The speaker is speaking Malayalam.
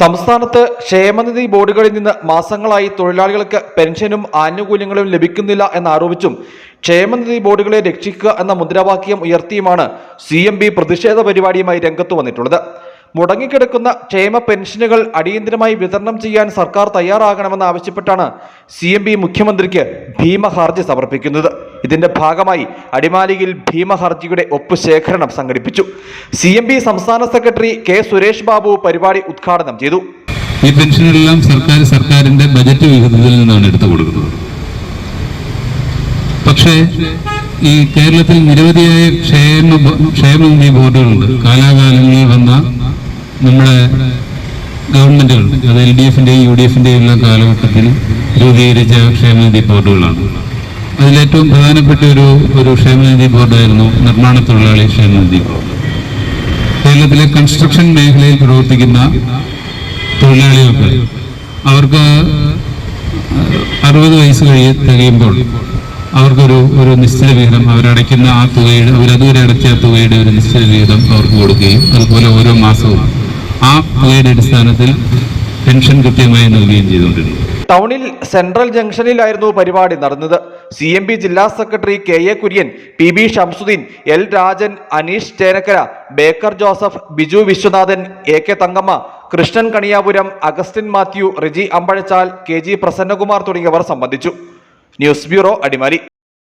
സംസ്ഥാനത്ത് ക്ഷേമനിധി ബോർഡുകളിൽ നിന്ന് മാസങ്ങളായി തൊഴിലാളികൾക്ക് പെൻഷനും ആനുകൂല്യങ്ങളും ലഭിക്കുന്നില്ല എന്നാരോപിച്ചും ക്ഷേമനിധി ബോർഡുകളെ രക്ഷിക്കുക എന്ന മുദ്രാവാക്യം ഉയർത്തിയുമാണ് സി എം ബി പ്രതിഷേധ പരിപാടിയുമായി രംഗത്ത് വന്നിട്ടുള്ളത്. മുടങ്ങിക്കിടക്കുന്ന ക്ഷേമ പെൻഷനുകൾ അടിയന്തരമായി വിതരണം ചെയ്യാൻ സർക്കാർ തയ്യാറാകണമെന്ന് ആവശ്യപ്പെട്ടാണ് സി മുഖ്യമന്ത്രിക്ക് ഭീമ ഹർജി സമർപ്പിക്കുന്നത്. ഇതിന്റെ ഭാഗമായി അടിമാലിയിൽ ഭീമ ഹർജിയുടെ ഒപ്പ് ശേഖരണം സംഘടിപ്പിച്ചു. സി എം പി സംസ്ഥാന സെക്രട്ടറി കെ സുരേഷ് ബാബു പരിപാടി ഉദ്ഘാടനം ചെയ്തു. ഈ പെൻഷനെല്ലാം സർക്കാർ സർക്കാരിന്റെ ബജറ്റ് വിഹിതത്തിൽ നിന്നാണ് എടുത്തു കൊടുക്കുന്നത്. പക്ഷേ ഈ കേരളത്തിൽ നിരവധിയായ ക്ഷേമ ക്ഷേമനിധി ബോർഡുകളുണ്ട്. കാലാകാലങ്ങളിൽ വന്ന നമ്മുടെ ഗവൺമെന്റുകൾ അത് എൽ ഡി എഫിന്റെയും യു ഡി എഫിന്റെയും എല്ലാം കാലഘട്ടത്തിൽ രൂപീകരിച്ച ക്ഷേമനിധി ബോർഡുകളാണ്. അതിലേറ്റവും പ്രധാനപ്പെട്ട ഒരു ഒരു ക്ഷേമനിധി ബോർഡായിരുന്നു നിർമ്മാണ തൊഴിലാളി ക്ഷേമനിധി കേരളത്തിലെ കൺസ്ട്രക്ഷൻ മേഖലയിൽ പ്രവർത്തിക്കുന്ന തൊഴിലാളികൾക്ക് അവർക്ക് അറുപത് വയസ്സ് കഴിയ തികയുമ്പോൾ അവർക്കൊരു ഒരു നിശ്ചിത വിഹിതം അവരടയ്ക്കുന്ന ആ തുകയുടെ അവരതുവരെ അടച്ച ആ തുകയുടെ ഒരു നിശ്ചിത വിഹിതം അവർക്ക് കൊടുക്കുകയും അതുപോലെ ഓരോ മാസവും ആ തുകയുടെ അടിസ്ഥാനത്തിൽ പെൻഷൻ കൃത്യമായി നൽകുകയും ചെയ്തുകൊണ്ടിരുന്നു. ടൗണിൽ സെൻട്രൽ ജംഗ്ഷനിലായിരുന്നു പരിപാടി നടന്നത്. സി എം പി ജില്ലാ secretary K A Kurian P B Shamsuddin L Rajan Aneesh Chenakkara Baker Joseph Biju Viswanathan A K Thankamma Krishnan Kaniyapuram Augustine Mathew Riji Ambazhachal K G Prasannakumar തുടങ്ങിയവർ സംബന്ധിച്ചു. News bureau Adimali.